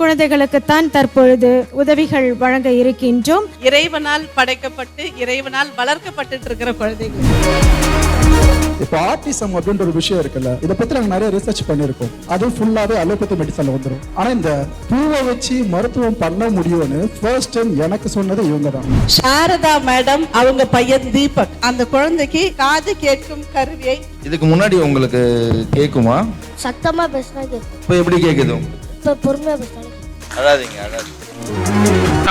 குழந்தைகளுக்குத்தான் தற்பொழுது உதவிகள் வழங்க இருக்கின்றோம். இறைவனால் படைக்கப்பட்டு இறைவனால் வளர்க்கப்பட்டு இருக்கிற குழந்தைகள். இப்போ ஆர்டிசம் அப்படின்ற ஒரு விஷயம் இருக்குல்ல இதை பத்தி நாங்க நிறைய ரிசர்ச் பண்ணியிருக்கோம். அது ஃபுல்லாவே அலோபதி மெடிசன்ல வந்துடும் ஆனா இந்த பூவை வச்சு மருத்துவம் பண்ண முடியும்னு ஃபர்ஸ்ட் டைம் எனக்கு சொன்னது இவங்க தான் சாரதா மேடம் அவங்க பையன் தீபக். அந்த குழந்தைக்கு காது கேட்கும் கருவியை இதுக்கு முன்னாடி உங்களுக்கு கேட்குமா சத்தமா பேசினா கேட்கும் இப்போ எப்படி கேட்குது இப்போ. அழாதீங்க அழாதீங்க.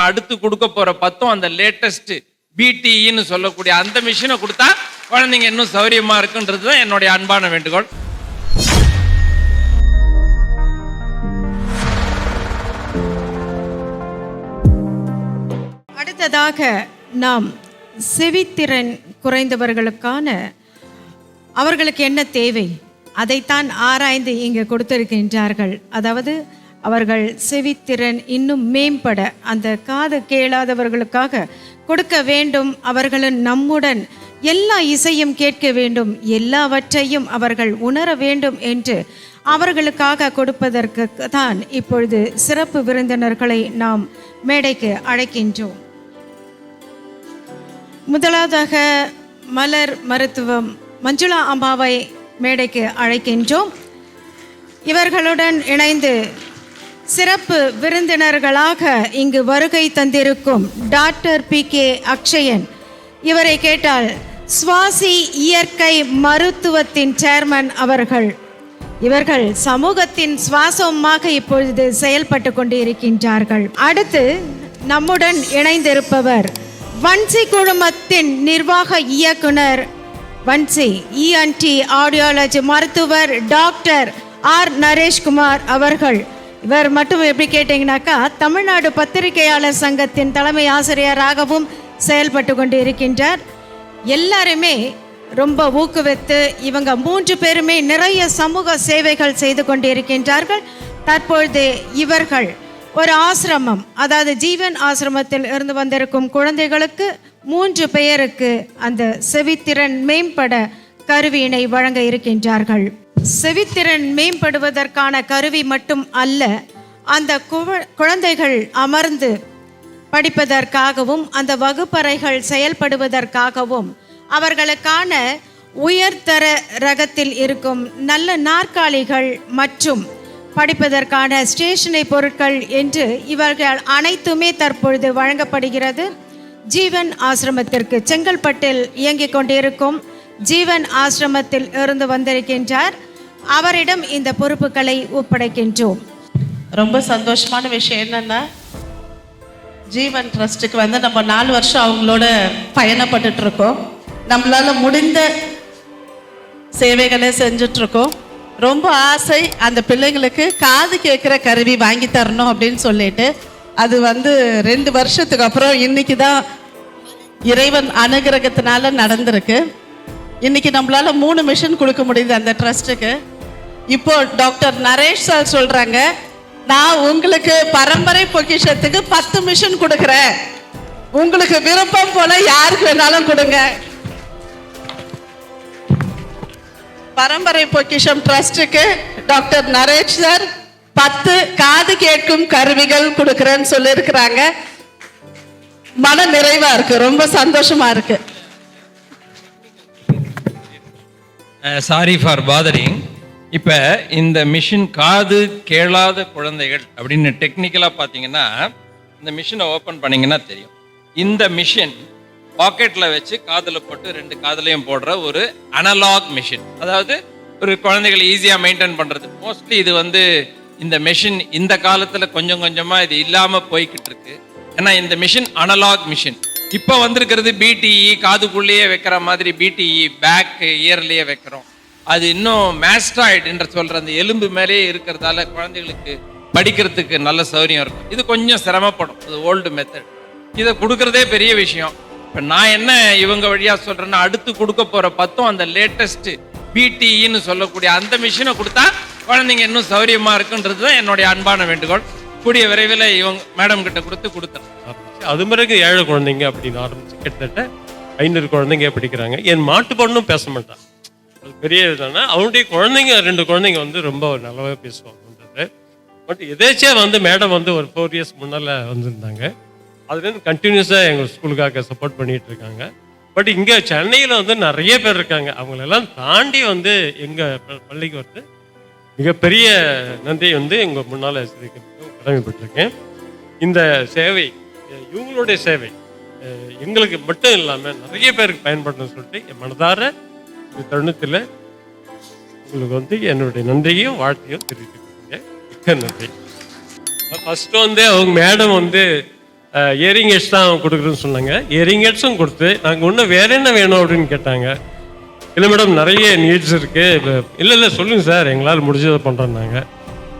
அடுத்து கொடுக்க போற பத்தும் அந்த லேட்டஸ்ட் பிடிஇன்னு சொல்லக்கூடிய அந்த மிஷினை கொடுத்தா குழந்தைங்க இன்னும் சௌரியமா இருக்குன்றது தான் என்னுடைய அன்பான வேண்டுகோள். அடுத்ததாக நாம் செவித்திறன் குறைந்தவர்களுக்கான அவர்களுக்கு என்ன தேவை? அதைத்தான் ஆராய்ந்து இங்கு கொடுத்திருக்கின்றார்கள். அதாவது அவர்கள் செவித்திறன் இன்னும் மேம்பட அந்த காது கேளாதவர்களுக்காக கொடுக்க வேண்டும். அவர்களும் நம்முடன் எல்லா இசையும் கேட்க வேண்டும். எல்லாவற்றையும் அவர்கள் உணர வேண்டும் என்று அவர்களுக்காக கொடுப்பதற்கு தான் இப்பொழுது சிறப்பு விருந்தினர்களை நாம் மேடைக்கு அழைக்கின்றோம். முதலாவதாக மலர் மருத்துவம் மஞ்சுளா அம்மாவை மேடைக்கு அழைக்கின்றோம். இவர்களுடன் இணைந்து சிறப்பு விருந்தினர்களாக இங்கு வருகை தந்திருக்கும் டாக்டர் பி கே அக்ஷயன். இவரை கேட்டால் சுவாசி இயற்கை மருத்துவத்தின் சேர்மன் அவர்கள். இவர்கள் சமூகத்தின் சுவாசமாக இப்பொழுது செயல்பட்டு கொண்டிருக்கின்றார்கள். அடுத்து நம்முடன் இணைந்திருப்பவர் வன்சி குழுமத்தின் நிர்வாக இயக்குனர் வன்சி இஎன்டி ஆடியாலஜி மருத்துவர் டாக்டர் ஆர் நரேஷ்குமார் அவர்கள். இவர் மட்டும் எப்படி கேட்டிங்கனாக்கா தமிழ்நாடு பத்திரிகையாளர் சங்கத்தின் தலைமை ஆசிரியராகவும் செயல்பட்டு கொண்டு இருக்கின்றார் எல்லாருமே ரொம்ப ஊக்குவித்து இவங்க மூன்று பேருமே நிறைய சமூக சேவைகள் செய்து கொண்டு இருக்கின்றார்கள் தற்பொழுது இவர்கள் ஒரு ஆசிரமம் அதாவது ஜீவன் ஆசிரமத்தில் இருந்து வந்திருக்கும் குழந்தைகளுக்கு மூன்று பெயருக்கு அந்த செவித்திறன் மேம்பட கருவியினை வழங்க இருக்கின்றார்கள். செவித்திறன் மேம்படுவதற்கான கருவி மட்டும் அல்ல அந்த குவ- குழந்தைகள் அமர்ந்து படிப்பதற்காகவும் அந்த வகுப்பறைகள் செயல்படுவதற்காகவும் அவர்களுக்கான உயர்தர ரகத்தில் இருக்கும் நல்ல நாற்காலிகள் மற்றும் படிப்பதற்கான ஸ்டேஷனரி பொருட்கள் என்று இவர்கள் அனைத்துமே தற்பொழுது வழங்கப்படுகிறது. ஜீவன் ஆசிரமத்திற்கு செங்கல்பட்டில் இயங்கிக் கொண்டிருக்கும் ஜீவன் ஆசிரமத்தில் இருந்து வந்திருக்கின்றார். அவரிடம் இந்த பொறுப்புகளை ஒப்படைக்கின்றோம். ரொம்ப சந்தோஷமான விஷயம் என்னன்னா ஜீவன் ட்ரஸ்ட்டுக்கு வந்து நம்ம நாலு வருஷம் அவங்களோட பயணப்பட்டுட்டு இருக்கோம் நம்மளால முடிந்த சேவைகளை செஞ்சுட்டு இருக்கோம் ரொம்ப ஆசை அந்த பிள்ளைங்களுக்கு காது கேட்குற கருவி வாங்கி தரணும் அப்படின்னு சொல்லிட்டு அது வந்து ரெண்டு வருஷத்துக்கு அப்புறம் இன்னைக்கு தான் இறைவன் அனுகிரகத்தினால நடந்திருக்கு. இன்னைக்கு நம்மளால மூணு மிஷின் கொடுக்க முடியுது அந்த ட்ரஸ்ட்டுக்கு இப்போ டாக்டர் நரேஷ் சார் சொல்றாங்க நான் உங்களுக்கு பரம்பரை பொக்கிஷத்துக்கு பத்து மிஷின் கொடுக்குறேன். உங்களுக்கு விருப்பம் போல யாருக்கு வேணாலும் கொடுங்க. பரம்பரை பொக்கிஷம் ட்ரஸ்ட்டுக்கு டாக்டர் நரேஷ் சார் பத்து காது கேட்கும் கருவிகள் கொடுக்குறேன்னு சொல்லியிருக்கிறாங்க. மன நிறைவா இருக்கு ரொம்ப சந்தோஷமா இருக்கு. சாரி ஃபார் பாதரிங் இப்போ இந்த மிஷின் காது கேளாத குழந்தைகள் அப்படின்னு டெக்னிக்கலாக பார்த்தீங்கன்னா இந்த மிஷினை ஓப்பன் பண்ணீங்கன்னா தெரியும். இந்த மிஷின் பாக்கெட்டில் வச்சு காதில் போட்டு ரெண்டு காதுலையும் போடுற ஒரு அனலாக் மிஷின் அதாவது ஒரு குழந்தைகளை ஈஸியாக மெயின்டைன் பண்ணுறது மோஸ்ட்லி இது வந்து இந்த மிஷின் இந்த காலத்தில் கொஞ்சம் கொஞ்சமாக இது இல்லாமல் போய்கிட்டு இருக்கு. ஏன்னா இந்த மிஷின் அனலாக் மிஷின் இப்போ வந்திருக்கிறது பிடிஇ காதுக்குள்ளேயே வைக்கிற மாதிரி பிடிஇ பேக் இயர்லேயே வைக்கிறோம். அது இன்னும் மேஸ்டாய்டு என்று சொல்ற அந்த எலும்பு மேலேயே இருக்கிறதால குழந்தைகளுக்கு படிக்கிறதுக்கு நல்ல சௌகரியம் இருக்கும். இது கொஞ்சம் சிரமப்படும். இது ஓல்டு மெத்தட் இதை கொடுக்கறதே பெரிய விஷயம். இப்போ நான் என்ன இவங்க வழியாக சொல்கிறேன்னா அடுத்து கொடுக்க போகிற பத்தும் அந்த லேட்டஸ்ட்டு பிடிஇன்னு சொல்லக்கூடிய அந்த மிஷினை கொடுத்தா குழந்தைங்க இன்னும் சௌரியமாக இருக்குன்றது தான் என்னுடைய அன்பான வேண்டுகோள். கூடிய விரைவில் இவங்க மேடம் கிட்ட கொடுத்து கொடுத்தேன் அது பிறகு ஏழை குழந்தைங்க அப்படின்னு ஆரம்பிச்சு கிட்டத்தட்ட ஐநூறு குழந்தைங்க படிக்கிறாங்க. என் மாட்டு பொண்ணும் பேச மாட்டான் அது பெரிய இதுனா அவனுடைய குழந்தைங்க ரெண்டு குழந்தைங்க வந்து ரொம்ப நல்லாவே பேசுவாங்கன்றது. பட் எதேச்சியாக வந்து மேடம் வந்து ஒரு ஃபோர் இயர்ஸ் முன்னால் வந்திருந்தாங்க. அதுலேருந்து கண்டினியூஸாக எங்கள் ஸ்கூலுக்காக சப்போர்ட் பண்ணிட்டு இருக்காங்க. பட் இங்கே சென்னையில் வந்து நிறைய பேர் இருக்காங்க. அவங்களெல்லாம் தாண்டி வந்து எங்கள் பள்ளிக்கு வந்து மிகப்பெரிய நன்றியை வந்து எங்கள் முன்னால் கடமைப்பட்டிருக்கேன். இந்த சேவை இவங்களுடைய சேவை எங்களுக்கு மட்டும் இல்லாமல் நிறைய பேருக்கு பயன்படணும்னு சொல்லிட்டு என் மனதார இந்த தருணத்தில் உங்களுக்கு வந்து என்னுடைய நன்றியும் வாழ்த்தையும் தெரிவித்துக்கிறேன் மிக்க நன்றி. ஃபர்ஸ்ட் வந்து அவங்க மேடம் வந்து இயரிங் ஹெட்ஸ் தான் அவங்க கொடுக்குறேன்னு சொன்னாங்க. இயரிங் ஹெட்ஸும் கொடுத்து நாங்கள் இன்னும் வேற என்ன வேணும் அப்படின்னு கேட்டாங்க. இல்லை மேடம் நிறைய நீட்ஸ் இருக்குது இல்லை இல்லை சொல்லுங்கள் சார் எங்களால் முடிஞ்சதை பண்ணுறோம் நாங்கள்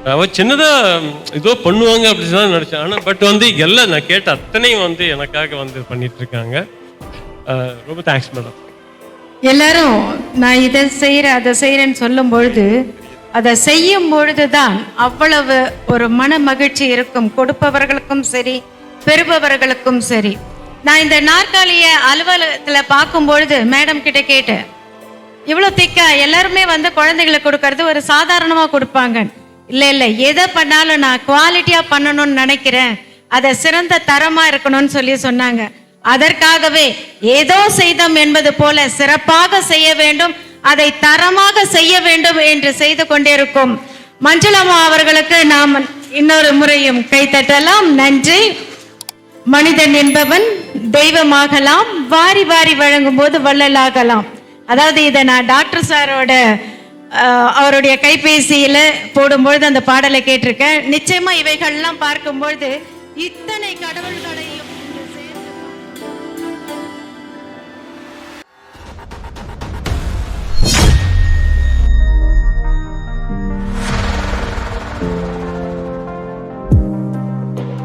அவ சின்னதாக ஏதோ பண்ணுவாங்க அப்படின்னு தான் நினச்சேன். ஆனால் பட் வந்து எல்லாம் நான் கேட்ட அத்தனையும் வந்து எனக்காக வந்து பண்ணிட்டு இருக்காங்க. ரொம்ப தேங்க்ஸ் மேடம் எல்லாரும் நான் இதை செய்கிறேன் அதை செய்கிறேன்னு சொல்லும் பொழுது அதை செய்யும் பொழுது தான் அவ்வளவு ஒரு மன மகிழ்ச்சி இருக்கும். கொடுப்பவர்களுக்கும் சரி பெறுபவர்களுக்கும் சரி. நான் இந்த நாற்காலியை அலுவலகத்தில் பார்க்கும் பொழுது மேடம் கிட்ட கேட்டேன். இவ்வளோ திக்கா எல்லாருமே வந்து குழந்தைங்களுக்கு கொடுக்கறது ஒரு சாதாரணமாக கொடுப்பாங்க இல்லை இல்லை எதை பண்ணாலும் நான் குவாலிட்டியாக பண்ணணும்னு நினைக்கிறேன். அதை சிறந்த தரமாக இருக்கணும்னு சொல்லி சொன்னாங்க. அதற்காகவே ஏதோ செய்தோம் என்பது போல சிறப்பாக செய்ய வேண்டும் அதை தரமாக செய்ய வேண்டும் என்று செய்து கொண்டிருக்கும் மஞ்சுளம்மா அவர்களுக்கு நாம் இன்னொரு முறையும் கைத்தட்டலாம் நன்றி. மனிதன் என்பவன் தெய்வமாகலாம் வாரி வாரி வழங்கும் போது வள்ளலாகலாம். அதாவது இதை நான் டாக்டர் சாரோட அவருடைய கைபேசியில் போடும்பொழுது அந்த பாடலை கேட்டிருக்கேன். நிச்சயமாக இவைகள்லாம் பார்க்கும்பொழுது இத்தனை கடவுள்களையும்